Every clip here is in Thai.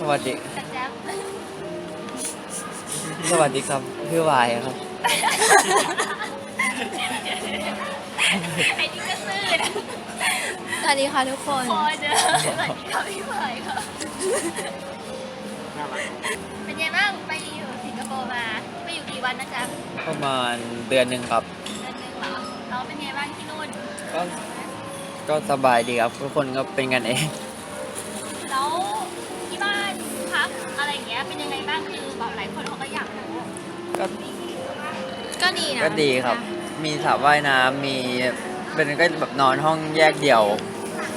สวัสดีจัดแจ๊บสวัสดีครับพี่วายครับ ไอ้นี่ก็ซื่อนะสวัสดีค่ะทุกคน พอเจอสวัสดีค่ะพี่ใหม่ค่ะเป็นไงบ้างไปอยู่สิงคโปร์มาไปอยู่กี่วันนะจ๊ะประมาณเดือนหนึ่งครับ เดือนหนึงเหรอแล้วเป็นไงบ้างที่นู่นก็ก็สบายดีครับ ทุกคนก็เป็นกันเอง แบบหลายคนเขาก็อยากรู้ก็ก็ดีนะก็ดีครับ มีสระว่ายน้ำมีเป็นก็แบบนอนห้องแยกเดี่ยว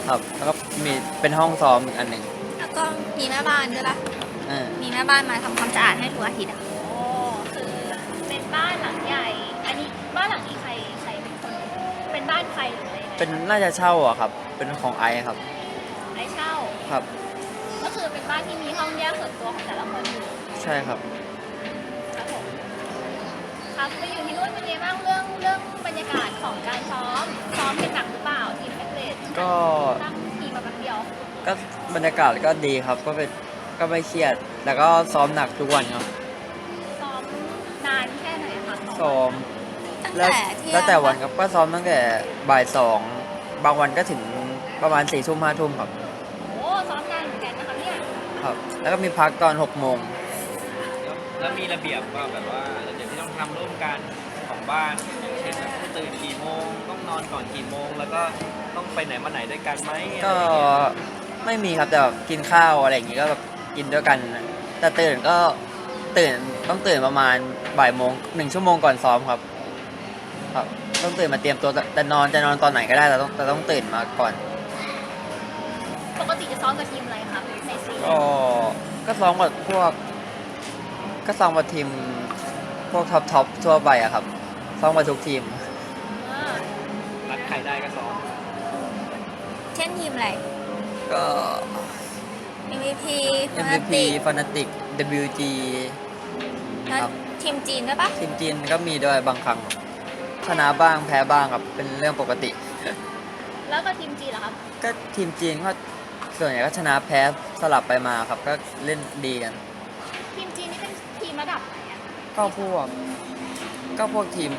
ครับ แล้วก็มีเป็นห้องซ้อมอีกอันหนึ่งแล้วก็มีแม่บ้านด้วยปะเออมีแม่บ้านมาทำความสะอาดให้ทุกอาทิตย์อะโอ้คือเป็นบ้านหลังใหญ่ อันนี้บ้านหลังนี้ใครใครเป็นคน เป็นบ้านใครหรืออะไรยังไงเป็นน่าจะเช่าอะครับ เป็นของไอครับ ไอ้เช่า ครับ ก็คือเป็นบ้านที่มีห้องแยกส่วนตัวของแต่ละคนอยู่ ใช่ครับ ครับผมครับไปอยู่ที่นู่นเป็นไงบ้างเรื่องเรื่องบรรยากาศของการซ้อมซ้อมเป็นหนักหรือเปล่าทีมแพ็กเลสก็ ตั้งทีมมาแป๊บเดียวก็บรรยากาศก็ดีครับ ก็เป็นก็ไม่เครียด แล้วก็ซ้อมหนักทุกวันครับซ้อมนานแค่ไหนคะซ้อมตั้งแล้วแต่เที่ยงแล้วแต่วันครับก็ซ้อมตั้งแต่บ่ายสองบางวันก็ถึงประมาณสี่ทุ่มห้าทุ่มครับโอ้ซ้อมนานเหมือนกันนะคะเนี่ยครับ แล้วก็มีพักตอนหกโมง แล้วแล้วมีระเบียบว่าแบบว่าระเบียบที่ต้องทำร่วมกันของบ้านอย่างเช่นแบบต้องตื่นกี่โมงต้องนอนก่อนกี่โมง แล้วก็ต้องไปไหนมาไหนด้วยกันไหมอะก็ไรอย่างเงี้ยไม่มีครับแต่แบบกินข้าวอะไรอย่างงี้ก็แบบกินด้วยกัน แต่ตื่นก็ตื่นต้องตื่นประมาณบ่ายโมงหนึ่งชั่วโมงก่อนซ้อมครับ ครับ ต้องตื่นมาเตรียมตัวแต่แต่นอนจะนอนตอนไหนก็ได้แต่ต้องแต่ต้องตื่นมาก่อน ปกติจะซ้อมกับทีมอะไรคะในซีก็ก็ซ้อมกับพวก ก็ซ้อมกับทีมพวกท็อปท็อปทั่วไปอะครับซ้อมกับทุกทีม อ่ารักใครได้ก็ซ้อมเช่นทีมอะไร ก็ MVP MVP Fnatic WG แล้วครับ ทีมจีนด้วยปะทีมจีนก็มีด้วยบางครั้งชนะบ้างแพ้บ้างครับเป็นเรื่องปกติ แล้วก็ทีมจีนเหรอครับ ก็ทีมจีนก็ส่วนใหญ่ก็ชนะแพ้สลับไปมาครับ ก็เล่นดีกัน ทีมจีนนี่เป็นที มระดับไหนอะก็พวก ก็พวกทีม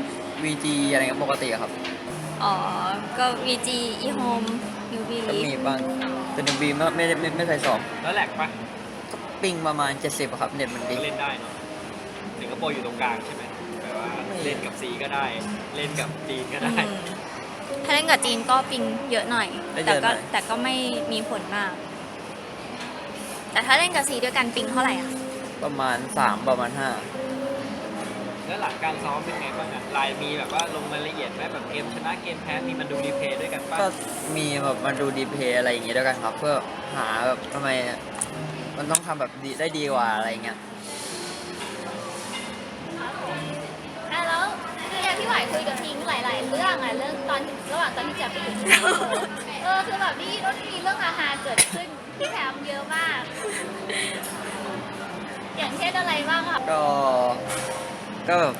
VG อะไรเงี้ยปกติอะครับอ๋อ ก็ VG e home UV ก็มีบ้างแต่ WB ไม่ไม่ได้ไม่ไม่เคยสอบแล้วแหลกปะปิงประมาณ 70อะครับเน็ตมันดีก็เล่นได้เนาะสิงคโปร์อยู่ตรงกลางใช่ไหมแบบว่าเล่นกับซีก็ได้ เล่นกับจีนก็ได้อืมถ้าเล่นกับจีนก็ปิงเยอะหน่อยได้เยแต่อะหน่ก็อยแต่ก็ไม่มีผลมาก แต่ถ้าเล่นกับซีด้วยกันปิงเท่าไหร่อะ ประมาณ3ประมาณแล้วหลังการซ้อมเป็นไงบ้างอะรายมีแบบว่าลงรายละเอียดไหมแบบเกมชนะเกมแพ้มีมันดูรีเพลย์ด้วยกัน5ปะก็มีแบบมาดูดีเพย์อะไรอย่างงี้ด้วยกันครับ เพื่อหาแบบทำไมมันต้องทำแบบดีได้ดีกว่าอะไรเงี้ย อะแล้วคืออย่างที่หวายคุยกับพิงค์หลาย ๆ เรื่องอะเรื่องตอนระหว่างตอนที่จะไปอยู่ที่สิงคโปร์เออคือแบบนี่รถมีเรื่องอาหารเกิดขึ้นที่แถมเยอะมาก อย่างเช่นอะไรบ้างครับก็ ก็แบบ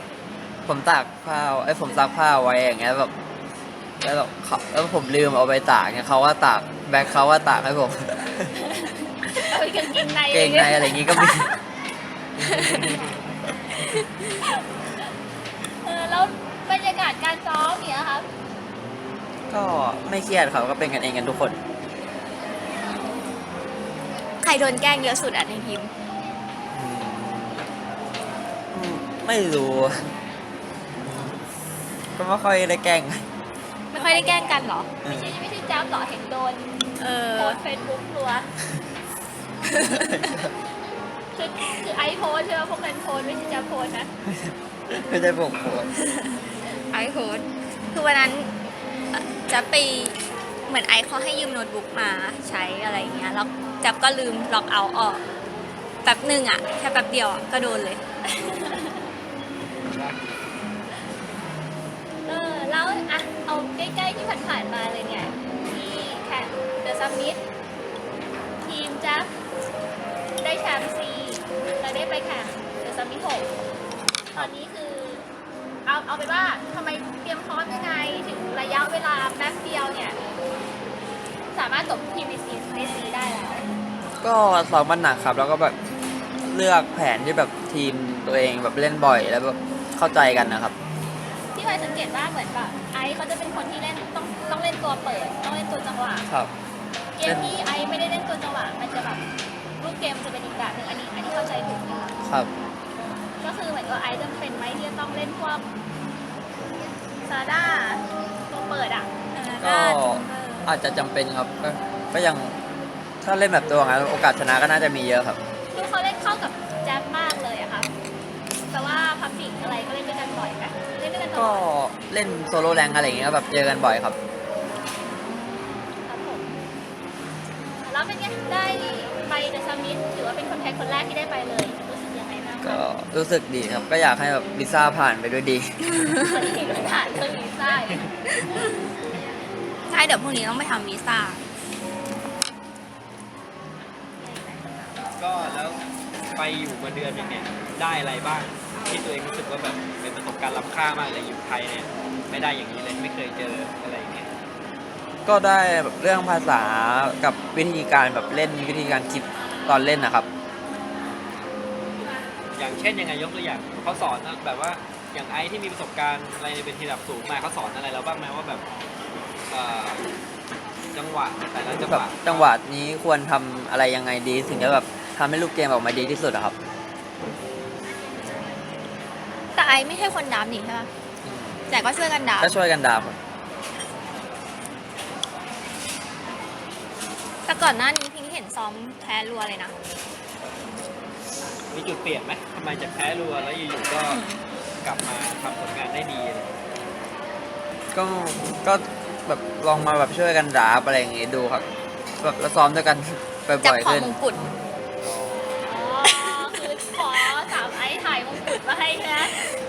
ผมตากผ้าไอ้ยผมซักผ้าไว้อย่างเงี้ยแบบแล้วแบบเขาแล้วผมลืมเอาไปตากเนี่ยเขาว่าตากแบ็คเขาว่าตากให้ผม เอาไปกางเกงในเกงในอะไรอย่างงี้ก็มี เออแล้วบรรยากาศการซ้อมเนี่ยครับก็ไม่เครียดครับก็เป็นกันเองกันทุกคน ใครโดนแกล้งเยอะสุดอะในทีม ไม่รู้ ก็ไม่ค่อยได้แกล้ง ไม่ค่อยได้แกล้งกันเหรอ ไม่ใช่ไม่ใช่จ้าบเหรอเห็นโดนเออโพสเฟซบุ๊กตัวคือคือไอโพสใช่ไหมพวกนั้นโพสไม่ใช่จ้าโพสนะไม่ได้ผมโพสไอโค้ดคือวันนั้นเอ่อจะไปเหมือนไอเขาให้ยืมโน้ตบุ๊กมาใช้อะไรอย่างเงี้ยแล้วจับก็ลืมล็อกเอาท์ออกแป๊บหนึ่งอะแค่แป๊บเดียวอะก็โดนเลย ซัมมิตทีมจ้าได้แชมป์ซีแล้วได้ไปแข่งเดอะซัมมิตหกตอนนี้คือ เอาเอาไปนว่าทำไมเตรียมพร้อมยังไงถึงระยะเวลาแป๊บเดียวเนี่ย สามารถตบทีมในซีในซีได้แล้วก็ซ้อมมันหนักครับ แล้วก็แบบเลือกแผนที่แบบทีมตัวเองแบบเล่นบ่อยแล้วแบบเข้าใจกันนะครับ ที่ไยสังเกตว่าเหมือนแบบไอซ์เขาจะเป็นคนที่เล่นต้องต้องเล่นตัวเปิด ต้องเล่นตัวจังหวะ ครับ เกมที่ไอซ์ไม่ได้เล่นตัวจังหวะมันจะแบบรูปเกมมันจะเป็นอีกแบบหนึงอันนี้อันนี้เข้าใจถูกไหมคะครับ ก็คือเหมือนกับไอซ์จำเป็นไหมที่จะต้องเล่นพวกซาด้าตัวเปิดอะก็ อาจจะจำเป็นครับ ก็ก็ยังถ้าเล่นแบบตัวงั้นโอกาสชนะก็น่าจะมีเยอะครับ ดูเขาเล่นเข้ากับแจ็คมากเลยอะค่ะแต่ว่าพับบิกอะไรก็เล่นด้วยกันบ่อยไหมเล่นด้วยกันตก็ลอดเล่นโซโล่แรงอะไรอย่างเงี้ยแบบเจอกันบ่อยครับครับผมแล้ว เป็นไงได้ไปเดอะซัมมิตถือว่าเป็นคนไทยคนแรกที่ได้ไปเลยรู้สึกยังไงบ้างก็รู้สึกดีครับ ก็อยากให้แบบลิซ่าผ่านไปด้วยดีคนที่ผ่านเครื่องวีซ่าใช่เดี๋ยวพรุ่งนี้ต้องไปทำวีซ่าก็แล้วไปอยู่มาเดือนหนึงเนี่ยได้อะไรบ้าง ที่ตัวเองรู้สึกว่าแบบเป็นประสบการณ์ล้ำค่ามากเลยอยู่ไทยเนี่ยไม่ได้อย่างนี้เลยไม่เคยเจออะไรอย่างเงี้ย ก็ได้แบบเรื่องภาษากับวิธีการแบบเล่นวิธีการคิดตอนเล่นนะครับ อย่างเช่นยังไงยกตัวอย่างเขาสอนนะแบบว่าอย่างไอซ์ที่มีประสบการณ์อะไรเป็นระดับสูงมาเขาสอนอะไรเราบ้างไหมว่าแบบเอ่อจังหวะแต่ละจังแบหบวะจังหวะนี้ควรทำอะไรยังไงดีถึงจะแบบทำให้ลูกเกมออกมาดีที่สุดอะครับ แต่ไอไม่ใช่คนดับนี่ใช่ปะแต่ก็ช่วยกันดับก็ช่วยกันดามครับ แต่ก่อนหน้านี้พิงเห็นซ้อมแพ้รัวเลยนะ มีจุดเปลี่ยนไหมทำไมจากแพ้รัวแล้วอยู่ๆก็กลับมาทำผลงานได้ดีเลยก็ก็แบบลองมาแบบช่วยกันดราฟอะไรอย่างงี้ดูครับแบบเราซ้อมด้วยกันไปจับบ่อยของขึ้น มงกุฎอ๋อ คือขอสาวไอซ์ถ่ายมงกุฎมาให้ใช่ไหม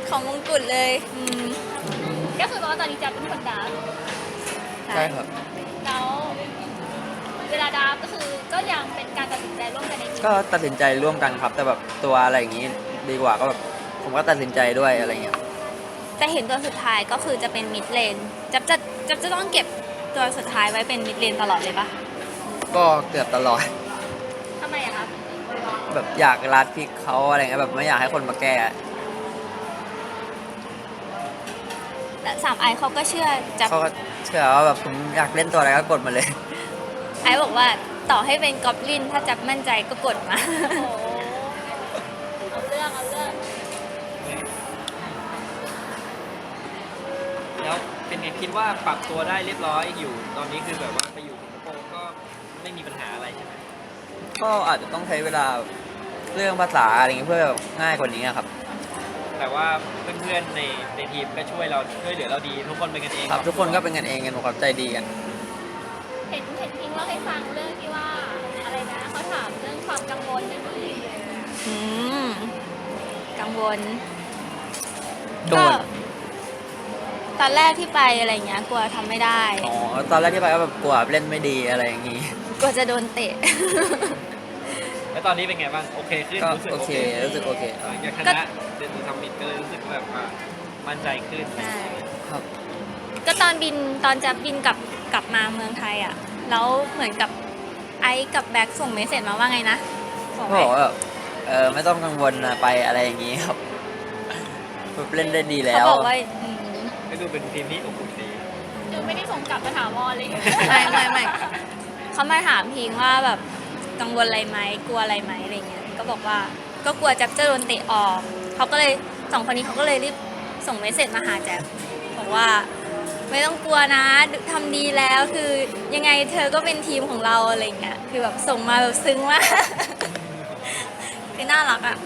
ของมงกุฎเลย อืมก็คือว่าตอนนี้จะเป็นคนดาฟใช่ครับแล้วเวลาดาฟก็คือก็ยังเป็นการตัดสินใจร่วมกันในทีมก็ตัดสินใจร่วมกันครับ แต่แบบตัวอะไรอย่างงี้ดีกว่าก็แบบผมก็ตัดสินใจด้วยอะไรอย่างเงี้ยแต่เห็นตัวสุดท้ายก็คือจะเป็นมิดเลนจับจะจับจะต้องเก็บตัวสุดท้ายไว้เป็นมิดเลนตลอดเลยปะก็เกือบตลอด ทำไมอะครับแบบอยากรัดพลิกเขาอะไรเงี้ยแบบไม่อยากให้คนมาแก้แต่สามไอเขาก็เชื่อจับเขาก็เชื่อว่าแบบผมอยากเล่นตัวอะไรก็กดมาเลย ไอบอกว่าต่อให้เป็นกอบลินถ้าจับมั่นใจก็กดมา โอ้โหเอาเรื่องเอาเรื่องแล้วเป็นไงคิดว่าปรับตัวได้เรียบร้อยอยู่ ตอนนี้คือแบบว่าไปอยู่สิงคโปร์ก็ไม่มีปัญหาอะไรใช่ไหมก็อาจจะต้องใช้เวลาเรื่องภาษาอะไรเงี้ยเพื่อแบบง่ายกว่านี้อะครับ แต่ว่าเพื่อนๆในในทีมก็ช่วยเราช่วยเหลือเราดี ทุกคนเป็นกันเองครับทุกคนก็เป็นกันเองกันหมดครับใจดีกันเห็นเห็นพิงเล่าให้ฟังเรื่องที่ว่าอะไรนะเขาถามเรื่องความกังวลนั่นนี่อืมกังวลกังวลตอนแรกที่ไปอะไรเงี้ย กลัวทำไม่ได้ อ๋อ ตอนแรกที่ไปก็แบบกลัวเล่นไม่ดีอะไรอย่างงี้ กลัวจะโดนเตะ แล้วตอนนี้เป็นไงบ้าง โอเคขึ้น ก็รู้สึกโอเครู้สึกโอเคหลังจากชก็นะเดนทูทำมิดก็เลยรู้สึกว่าแบบว่ามั่นใจขึ้น ใช่ ครับ ก็ตอนบินตอนจะบินกลับกลับมาเมืองไทยอะแล้วเหมือนกับไอซ์กับแบ็คส่งเมสเซจมาว่าไงนะส่งก็ไปบอกว่าแบบเออไม่ต้องกังวลนะไปอะไรอย่างงี้ครับแบบเล่นได้ดีแล้เขาว บอกว่าอืมก็ดูเป็นทีมที่อบอุ่นดีคือไม่ได้ส่งกลับมาถามวอลเลยไม่ไม่ไม่เขามาถามพิงว่าแบบกังวลอะไรไหมกลัวอะไรไหมอะไรเงี้ยก็บอกว่าก็กลัวแจ็คจะโดนเตะออกเขาก็เลยสองคนนี้เขาก็เลยรีบส่งเมสเซจมาหาแจ็คบอกว่า ไม่ต้องกลัวนะทำดีแล้วคือยังไงเธอก็เป็นทีมของเราอะไรเงี้ยคือแบบส่งมาแบบซึ้งมาก คือน่ารักอะ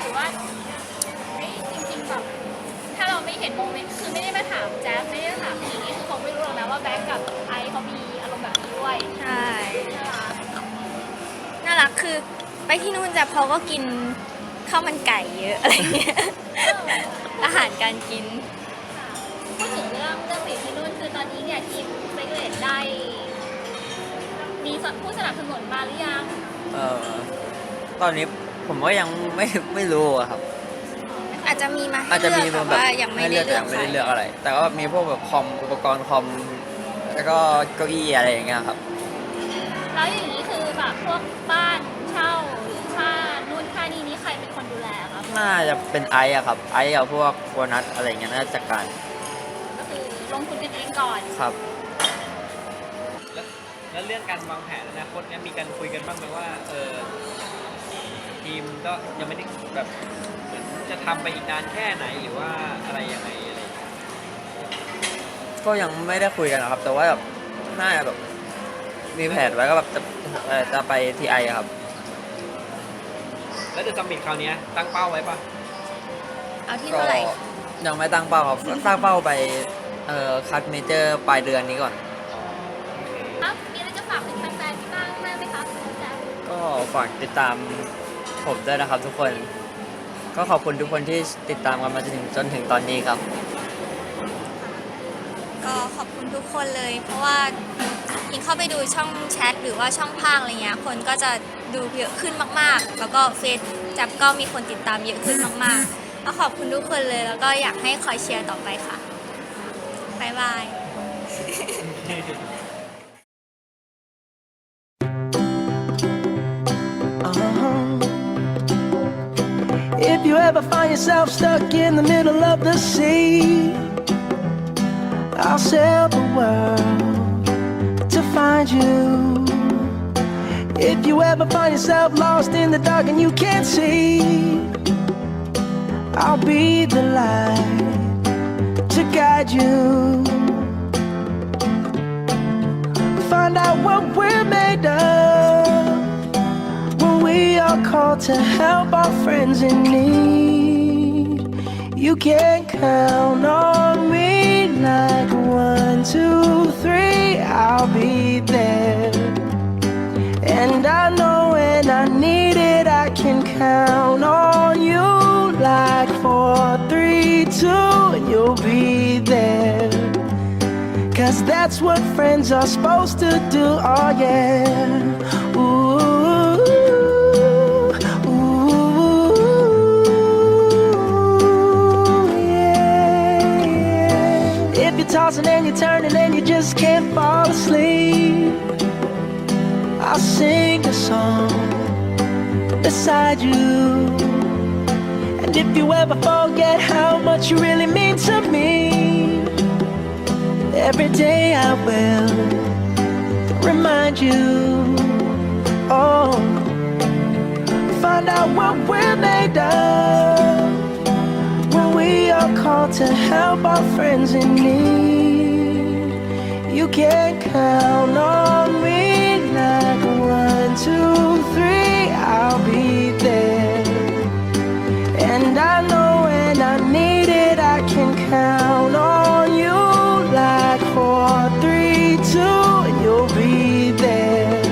ถือว่าเฮ้ยจริงๆแบบถ้าเราไม่เห็นโมเมนต์คือไม่ได้มาถามแจ๊บไม่ได้มาถามพีนี่คือเขาไม่รู้หรอกนะว่าแบ็คกับไอซ์เขามีอารมณ์แบบนี้ด้วยใช่น่ารักน่ารักคือไปที่นู่นจะพอก็กินข้าวมันไก่เยอะอะไรเงี้ยอาหารการกิน พูดถึงเรื่องเรื่องสีที่นู่นคือตอนนี้เนี่ยทีมเฟกเลตได้ มีผู้สนับสนุนมาหรือยังเออตอนนี้ผมก็ยังไม่ไม่รู้อะครับ อาจจะมีมาให้อาจจะเลืมีอกแต่แบบว่ายังไม่ให้ได้เลือกเลืแต่อกยังไม่ได้ใครเลือกอะไร แต่ก็มีพวกแบบคอมอุปกรณ์คอมแล้วก็เก้าอี้อะไรอย่างเงี้ยครับ แล้วอย่างนี้คือแบบพวกบ้านเช่าหรือค่านู่นค่านี่นี่ใครเป็นคนดูแลครับน่าจะเป็นไอซ์อะครับ ไอซ์กับพวกโบนัสอะไรอย่างเงี้ยน่าจะจัดการก็คือ ลงทุนกันเองก่อน ครับ แล้วแล้วเรื่องการวางแผนอนาคตเนี่ยมีการคุยกันบ้างไหมว่าเออทีมก็ยังไม่ได้แบบเหมือนจะทำไปอีกนานแค่ไหนหรือว่าอะไรยังไงอะไรอย่างเงี้ยก็ยังไม่ได้คุยกันนะครับ แต่ว่าแบบน่าจะแบบมีแผนไว้ก็แบบจะเอ่อจะไปทีไอครับ แล้วเดอะซัมมิตคราวเนี้ยตั้งเป้าไว้ปะเอาที่ก็เท่าไหร่ยังไม่ตั้งเป้าครับ ตั้งเป้าไป เอ่อคัดเมเจอร์ปลายเดือนนี้ก่อน ครับมีอะไรจะฝากถึงแฟนๆที่บ้างไหมไหมครับคุณแจ๊คก็ฝากติดตามผมด้วยนะครับทุกคน ก็ขอบคุณทุกคนที่ติดตามกันมาจนถึงจนถึงตอนนี้ครับ ก็ขอบคุณทุกคนเลย เพราะว่ายิงเข้าไปดูช่องแชทหรือว่าช่องพากอะไรเงี้ยคนก็จะดูเยอะขึ้นมากๆ แล้วก็เฟซจับก็มีคนติดตามเยอะขึ้นมากๆก็ขอบคุณทุกคนเลย แล้วก็อยากให้คอยเชียร์ต่อไปค่ะ บ๊ายบาย Uh-huh. If you ever find yourself stuck in the middle of the sea, I'll sail the world to find you. If you ever find yourself lost in the dark and you can't see, to help our friends in need. You can count on me like one, two, three, I'll be there. And I know when I need it, I can count on you like four, three, two, and you'll be there. Cause that's what friends are supposed to do, oh yeah. Ooh, tossing and you're turning and you just can't fall asleep, I'll sing a song beside you. And if you ever forget how much you really mean to me, Every day I will remind you. Oh, find out what we're made of when we are to help our friends in need. You can count on me like one, two, three, I'll be there. And I know when I need it, I can count on you like four, three, two, you'll be there.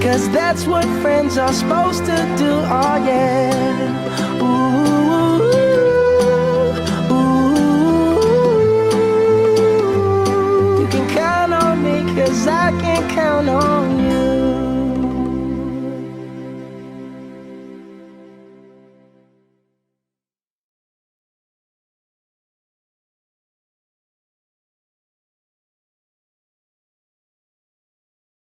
Cause that's what friends are supposed to do, oh yeah.